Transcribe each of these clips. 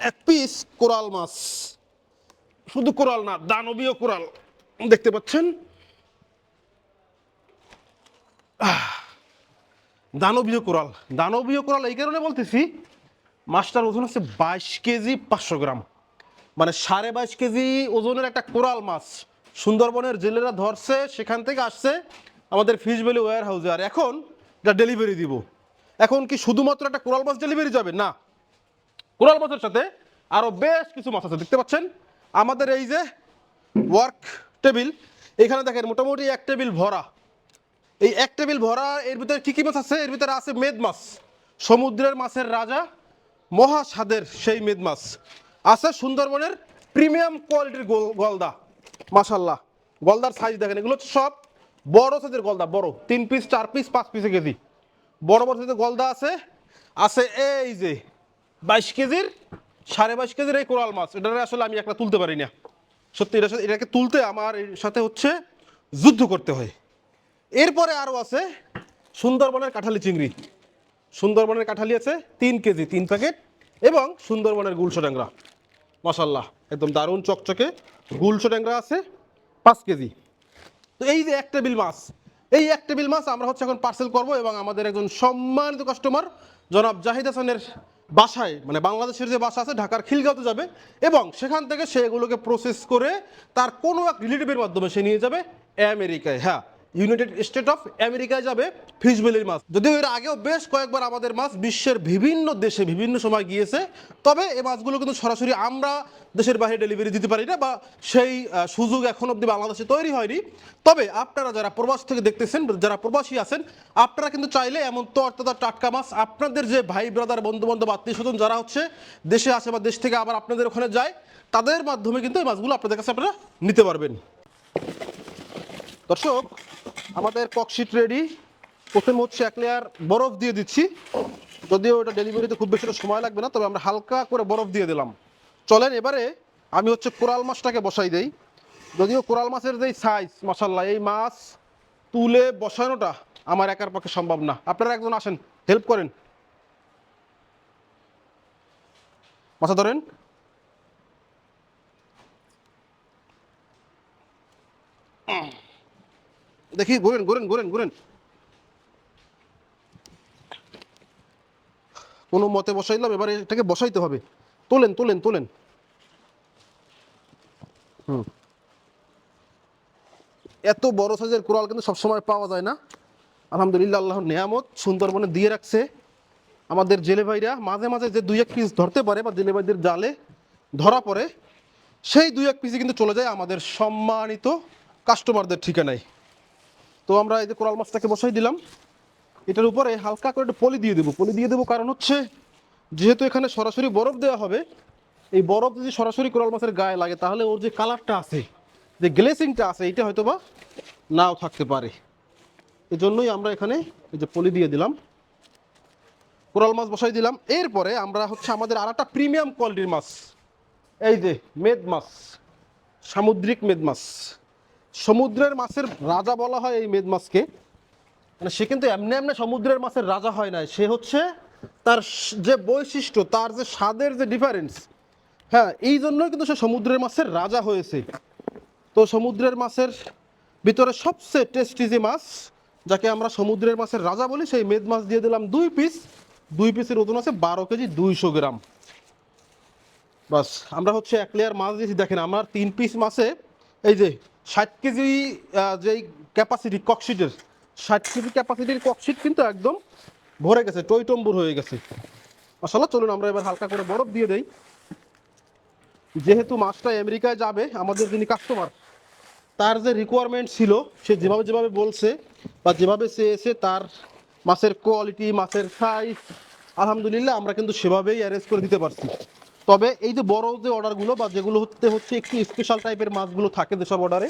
এক piece coral মাছ। শুধু coral না, দানবীয় কোরাল। দেখতে পাচ্ছেন? দানবীয় কোরাল। দানবীয় কোরাল এই কারণে বলতেছি, মাছটার ওজন হচ্ছে বাইশ কেজি পাঁচশো গ্রাম। মানে সাড়ে বাইশ কেজি ওজনের একটা কোরাল মাছ। সুন্দরবনের জেলেরা ধরছে, সেখান থেকে আসছে আমাদের ফিশ ভ্যালি ওয়ার হাউসে আর এখন এটা ডেলিভারি দিব। এখন কি শুধুমাত্র একটা কোরাল মাছ ডেলিভারি যাবে? না। কোরাল মাছের সাথে আরও বেশ কিছু মাছ আছে, দেখতে পাচ্ছেন? আমাদের এই যে ওয়ার্ক টেবিল এখানে দেখেন মোটামুটি এক টেবিল ভরা। এই এক টেবিল ভরা, এর ভিতরে কি কি মাছ আছে? এর ভিতরে আছে মেদ মাছ, সমুদ্রের মাছের রাজা মহা স্বাদের সেই মেদ মাছ। আছে সুন্দরবনের প্রিমিয়াম কোয়ালিটির গলদা মাশাল্লাহ গলদার সাইজ দেখেন, এগুলো সব বড় সাইজের গলদা, বড়। তিন পিস চার পিস পাঁচ পিসে কেজি। বড় বড় সাইজের গলদা আছে। আছে এই যে বাইশ কেজির, সাড়ে বাইশ কেজির এই কোরাল মাছ। এটা আসলে আমি একটা তুলতে পারি না। সত্যি, এটা এটাকে তুলতে আমার সাথে হচ্ছে যুদ্ধ করতে হয়। এরপরে আরও আছে সুন্দরবনের কাঁঠালি চিংড়ি। সুন্দরবনের কাঁঠালি আছে তিন কেজি, তিন প্যাকেট, এবং সুন্দরবনের গুলশো ট্যাংরা। মশাল্লাহ একদম দারুণ চকচকে গুলশো ট্যাংরা আছে, পাঁচ কেজি। তো এই যে এক টেবিল মাছ, এই এক টেবিল মাছ আমরা হচ্ছে এখন পার্সেল করব এবং আমাদের একজন সম্মানিত কাস্টমার জনাব জাহিদ হাসানের বাসায় মানে বাংলাদেশের যে বাসা আছে, ঢাকার খিলগাঁওতে যাবে এবং সেখান থেকে সে এগুলোকে প্রসেস করে তার কোনো এক রিলেটিভের মাধ্যমে সে নিয়ে যাবে আমেরিকায়। হ্যাঁ ইউনাইটেড স্টেট অফ আমেরিকায় যাবে ফিশবেলির মাছ। যদিও এর আগেও বেশ কয়েকবার আমাদের মাছ বিশ্বের বিভিন্ন দেশে বিভিন্ন সময় গিয়েছে, তবে এই মাছগুলো কিন্তু সরাসরি আমরা দেশের বাইরে ডেলিভারি দিতে পারি না বা সেই সুযোগ এখন অবধি বাংলাদেশে তৈরি হয়নি। তবে আপনারা যারা প্রবাস থেকে দেখতেছেন, যারা প্রবাসী আছেন, আপনারা কিন্তু চাইলে এমন তরতাজা টাটকা মাছ আপনাদের যে ভাই ব্রাদার বন্ধু বান্ধব আত্মীয় স্বজন যারা হচ্ছে দেশে আসে বা দেশ থেকে আবার আপনাদের ওখানে যায়, তাদের মাধ্যমে কিন্তু এই মাছগুলো আপনাদের কাছে আপনারা নিতে পারবেন। দর্শক আমাদের ককশিট রেডি প্রথমে হচ্ছে এক লেয়ার বরফ দিয়ে দিচ্ছি। যদিও এটা ডেলিভারিতে খুব বেশি সময় লাগবে না, তবে আমরা হালকা করে বরফ দিয়ে দিলাম। চলেন এবারে আমি হচ্ছে কোরাল মাছটাকে বসাই দেই। যদিও কোরাল মাছের যেই সাইজ মাসাল্লাহ এই মাছ তুলে বসানোটা আমার একার পক্ষে সম্ভব না। আপনারা একজন আসেন হেল্প করেন। মাছা ধরেন। দেখি, ঘুরেন ঘুরেন ঘুরেন ঘুরেন। কোনো মতে বসাইলাম, এবারে এটাকে বসাইতে হবে। তোলেন তোলেন তোলেন। হুম। এত বড় সাইজের কোরাল কিন্তু সবসময় পাওয়া যায় না। আলহামদুলিল্লাহ, আল্লাহর নিয়ামত সুন্দরবনে দিয়ে রাখছে। আমাদের জেলে ভাইরা মাঝে মাঝে যে দুই এক পিস ধরতে পারে বা জেলে ভাইদের জালে ধরা পড়ে, সেই দুই এক পিসই কিন্তু চলে যায় আমাদের সম্মানিত কাস্টমারদের ঠিকানায়। তো আমরা এই যে কোরাল মাছটাকে বসাই দিলাম। এটার উপরে হালকা করে একটু পলি দিয়ে দেবো। পলি দিয়ে দেবো কারণ হচ্ছে, যেহেতু এখানে সরাসরি বরফ দেওয়া হবে, এই বরফ যদি সরাসরি কোরাল মাছের গায়ে লাগে, তাহলে ওর যে কালারটা আছে, যে গ্লেসিংটা আছে, এটা হয়তো বা নাও থাকতে পারে। এই জন্যই আমরা এখানে এই যে পলি দিয়ে দিলাম। কোরাল মাছ বসাই দিলাম। এরপরে আমরা হচ্ছে আমাদের আর একটা প্রিমিয়াম কোয়ালিটির মাছ, এই যে মেদ মাছ, সামুদ্রিক মেদ মাছ। সমুদ্রের মাছের রাজা বলা হয় এই মেদ মাছকে। মানে সে কিন্তু এমনি এমনি সমুদ্রের মাছের রাজা হয় না সে হচ্ছে তার যে বৈশিষ্ট্য, তার যে স্বাদের যে ডিফারেন্স হ্যাঁ এই জন্যই কিন্তু সে সমুদ্রের মাছের রাজা হয়েছে। তো সমুদ্রের মাছের ভিতরে সবচেয়ে টেস্টি যে মাছ, যাকে আমরা সমুদ্রের মাছের রাজা বলি, সেই মেদ মাছ দিয়ে দিলাম দুই পিস দুই পিসের ওজন আছে বারো কেজি, দুইশো গ্রাম। বাস, আমরা হচ্ছে এক লেয়ার মাছ দিয়েছি। দেখেন, আমার তিন পিস মাছে, এই যে ষাট কেজি যেই ক্যাপাসিটি ককশিটের ষাট কেজি ক্যাপাসিটির ককশিট কিন্তু একদম ভরে গেছে, টইটম্বুর হয়ে গেছে। আসলে চলুন আমরা এবার হালকা করে বরফ দিয়ে দেই। যেহেতু মাছটা আমেরিকায় যাবে, আমাদের যিনি কাস্টমার তার যে রিকোয়ারমেন্ট ছিল, সে যেভাবে যেভাবে বলছে বা যেভাবে সে এসে তার মাছের কোয়ালিটি মাছের সাইজ আলহামদুলিল্লাহ আমরা কিন্তু সেভাবেই অ্যারেঞ্জ করে দিতে পারছি। তবে এই যে বড় যে অর্ডারগুলো বা যেগুলো হচ্ছে হচ্ছে একটু স্পেশাল টাইপের মাছগুলো থাকে যেসব অর্ডারে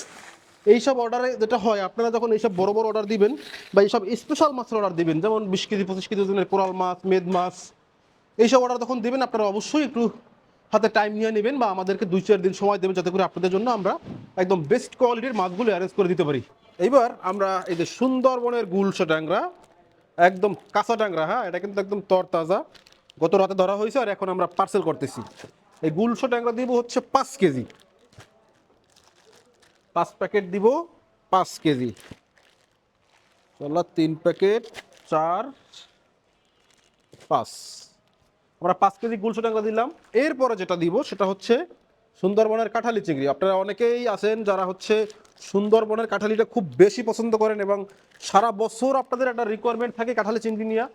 এইসব অর্ডারে যেটা হয়, আপনারা যখন এইসব বড় বড় অর্ডার দিবেন বা এইসব স্পেশাল মাছের অর্ডার দিবেন, যেমন বিশ কেজি, পঁচিশ কেজি ওজনের কোরাল মাছ, মেদ মাছ, এইসব অর্ডার যখন দেবেন, আপনারা অবশ্যই একটু হাতে টাইম নিয়ে নেবেন বা আমাদেরকে দুই, চার দিন সময় দেবেন যাতে করে আপনাদের জন্য আমরা একদম বেস্ট কোয়ালিটির মাছগুলো অ্যারেঞ্জ করে দিতে পারি। এইবার আমরা এই যে সুন্দরবনের গুলশা ট্যাংরা, একদম কাঁচা ট্যাংরা হ্যাঁ এটা কিন্তু একদম তরতাজা। গত রাতে ধরা হয়েছে আর এখন আমরা পার্সেল করতেছি। এই গুলশো ট্যাংরা দিব হচ্ছে পাঁচ কেজি। পাঁচ প্যাকেট দিব পাঁচ কেজি। চলো তিন প্যাকেট, চার, পাঁচ। আমরা পাঁচ কেজি গুলশো ট্যাংরা দিলাম। এরপরে যেটা দিব সেটা হচ্ছে সুন্দরবনের কাঁঠালি চিংড়ি। আপনারা অনেকেই আছেন যারা হচ্ছে সুন্দরবনের কাঁঠালিটা খুব বেশি পছন্দ করেন এবং সারা বছর আপনাদের একটা রিকোয়ারমেন্ট থাকে কাঁঠালি চিংড়ি নিয়ে।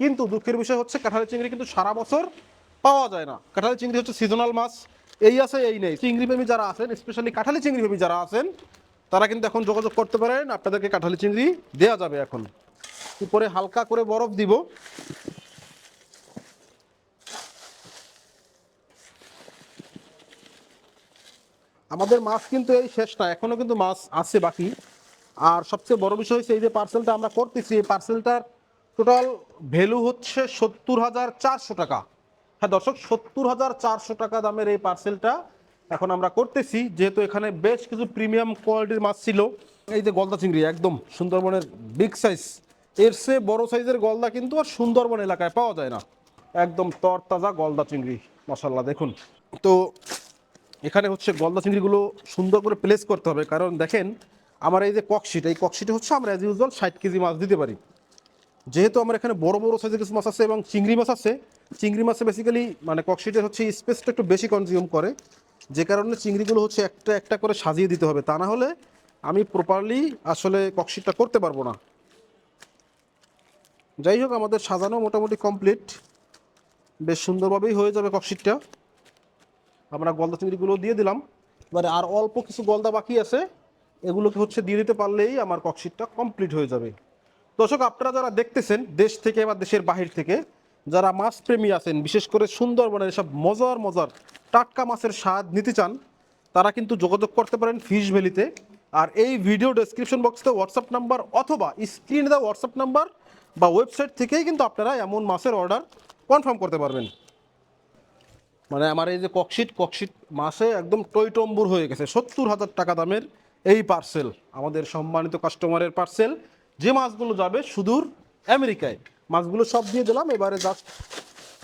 কিন্তু দুঃখের বিষয় হচ্ছে কাঁঠালের চিংড়ি কিন্তু সারা বছর পাওয়া যায় না। কাঁঠালের চিংড়ি হচ্ছে সিজনাল মাছ, এই আছে, এই নেই। চিংড়ি প্রেমী যারা আছেন স্পেশালি কাঁঠালি চিংড়ি প্রেমী যারা আছেন, তারা কিন্তু এখন যোগাযোগ করতে পারেন, আপনাদেরকে কাঁঠালি চিংড়ি দেওয়া যাবে এখন। উপরে হালকা করে বরফ দিব। আমাদের মাছ কিন্তু এই শেষ না, এখনও কিন্তু মাছ আছে বাকি। আর সবচেয়ে বড় বিষয় হচ্ছে এই যে পার্সেলটা আমরা করতেছি, এই পার্সেলটার টোটাল ভ্যালু হচ্ছে সত্তর হাজার চারশো টাকা। হ্যাঁ দর্শক, সত্তর হাজার চারশো টাকা দামের এই পার্সেলটা এখন আমরা করতেছি। যেহেতু এখানে বেশ কিছু প্রিমিয়াম কোয়ালিটির মাছ ছিল। এই যে গলদা চিংড়ি, একদম সুন্দরবনের বিগ সাইজ এর সে বড় সাইজের গলদা কিন্তু আর সুন্দরবন এলাকায় পাওয়া যায় না। একদম তরতাজা গলদা চিংড়ি মশাল্লা দেখুন। তো এখানে হচ্ছে গলদা চিংড়িগুলো সুন্দর করে প্লেস করতে হবে। কারণ দেখেন, আমার এই যে ককশিট এই ককশিটে হচ্ছে আমরা অ্যাজ ইউজুয়াল ষাট কেজি মাছ দিতে পারি। যেহেতু আমার এখানে বড় বড় সাইজের কিছু মাছ আছে এবং চিংড়ি মাছ আছে, চিংড়ি মাছে বেসিক্যালি মানে ককশিটের হচ্ছে স্পেসটা একটু বেশি কনজিউম করে। যে কারণে চিংড়িগুলো হচ্ছে একটা একটা করে সাজিয়ে দিতে হবে। তা না হলে আমি প্রপারলি আসলে ককশিটটা করতে পারব না। যাই হোক, আমাদের সাজানো মোটামুটি কমপ্লিট বেশ সুন্দরভাবেই হয়ে যাবে ককশিটটা আমরা গলদা চিংড়িগুলো দিয়ে দিলাম। এবারে আর অল্প কিছু গলদা বাকি আছে। এগুলোকে হচ্ছে দিয়ে দিতে পারলেই আমার ককশিটটা কমপ্লিট হয়ে যাবে। দর্শক, আপনারা যারা দেখতেছেন দেশ থেকে বা দেশের বাহির থেকে, যারা মাছ প্রেমী আছেন, বিশেষ করে সুন্দরবনের এসব মজার মজার টাটকা মাছের স্বাদ নিতে চান, তারা কিন্তু যোগাযোগ করতে পারেন ফিশ ভ্যালিতে। আর এই ভিডিও ডেসক্রিপশন বক্সে হোয়াটসঅ্যাপ নাম্বার অথবা স্ক্রিনে দেওয়া হোয়াটসঅ্যাপ নাম্বার বা ওয়েবসাইট থেকেই কিন্তু আপনারা এমন মাছের অর্ডার কনফার্ম করতে পারবেন। মানে আমার এই যে ককশিট ককশিট মাসে একদম টইটম্বুর হয়ে গেছে, সত্তর হাজার টাকা দামের এই পার্সেল আমাদের সম্মানিত কাস্টমারের পার্সেল যে মাছগুলো যাবে সুদূর আমেরিকায়। মাছগুলো সব দিয়ে দিলাম, এবারে জাস্ট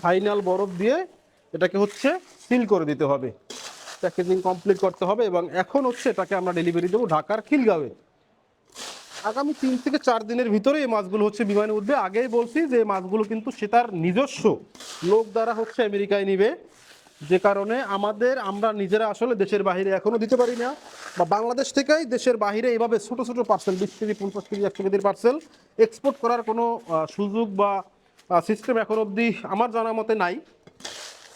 ফাইনাল বরফ দিয়ে এটাকে হচ্ছে সিল করে দিতে হবে। প্যাকেজিং কমপ্লিট করতে হবে এবং এখন হচ্ছে এটাকে আমরা ডেলিভারি দেবো ঢাকার খিলগাঁওয়ে। আগামী তিন থেকে চার দিনের ভিতরে এই মাছগুলো হচ্ছে বিমানে উঠবে। আগেই বলছি যে মাছগুলো কিন্তু সে তার নিজস্ব। লোক দ্বারা হচ্ছে আমেরিকায় নিবে। যে কারণে আমাদের, আমরা নিজেরা আসলে দেশের বাইরে এখনও দিতে পারি না, বা বাংলাদেশ থেকেই দেশের বাইরে এইভাবে ছোট ছোট পার্সেল বিশ কেজি, পঞ্চাশ কেজি, একশো কেজির পার্সেল এক্সপোর্ট করার কোনো সুযোগ বা সিস্টেম এখন অবধি আমার জানা মতে নাই।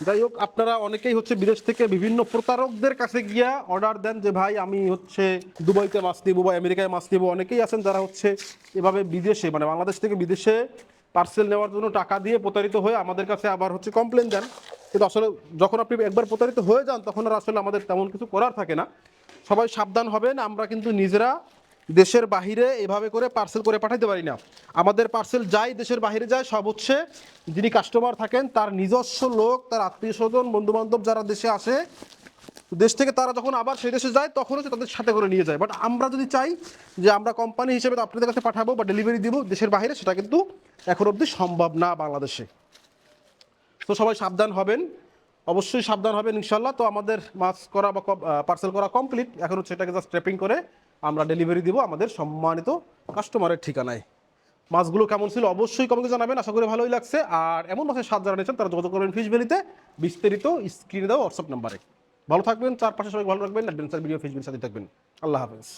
যাই হোক, আপনারা অনেকেই হচ্ছে বিদেশ থেকে বিভিন্ন প্রতারকদের কাছে গিয়া অর্ডার দেন যে, ভাই, আমি হচ্ছে দুবাইতে মাছ নিব বা আমেরিকায় মাছ নিব। অনেকেই আছেন যারা হচ্ছে এভাবে বিদেশে মানে বাংলাদেশ থেকে বিদেশে পার্সেল নেওয়ার জন্য টাকা দিয়ে প্রতারিত হয়ে আমাদের কাছে আবার হচ্ছে কমপ্লেন দেন। কিন্তু আসলে যখন আপনি একবার প্রতারিত হয়ে যান, তখন আর আসলে আমাদের তেমন কিছু করার থাকে না। সবাই সাবধান হবেন, আমরা কিন্তু নিজেরা দেশের বাহিরে এভাবে করে পার্সেল করে পাঠাতে পারি না। আমাদের পার্সেল যাই দেশের বাহিরে যায়, সব হচ্ছে যিনি কাস্টমার থাকেন, তার নিজস্ব লোক, তার আত্মীয় স্বজন বন্ধু বান্ধব যারা দেশে আসে, দেশ থেকে তারা যখন আবার সেই দেশে যায়, তখন হচ্ছে তাদের সাথে করে নিয়ে যায়। বাট আমরা যদি চাই যে আমরা কোম্পানি হিসেবে আপনাদের কাছে পাঠাবো বা ডেলিভারি দিব দেশের বাইরে সেটা কিন্তু এখন অবধি সম্ভব না বাংলাদেশে। তো সবাই সাবধান হবেন। অবশ্যই সাবধান হবেন ইনশাল্লাহ তো আমাদের মাছ করা বা পার্সেল করা কমপ্লিট এখন হচ্ছে এটাকে জাস্ট ট্রেপিং করে আমরা ডেলিভারি দিব আমাদের সম্মানিত কাস্টমারের ঠিকানায়। মাছগুলো কেমন ছিল অবশ্যই কমেন্টে জানাবেন। আশা করি ভালোই লাগছে। আর এমন মাছের স্বাদ যারা নিয়েছেন, তারা যোগাযোগ করবেন ফিশ ভ্যালিতে বিস্তারিত স্ক্রিনে দেওয়া হোয়াটসঅ্যাপ নাম্বারে ভালো থাকবেন, চারপাশে সবাই ভালো রাখবেন অ্যাডভেঞ্চার ভিডিও ফেসবুকের সাথে থাকবেন। আল্লাহ হাফেজ।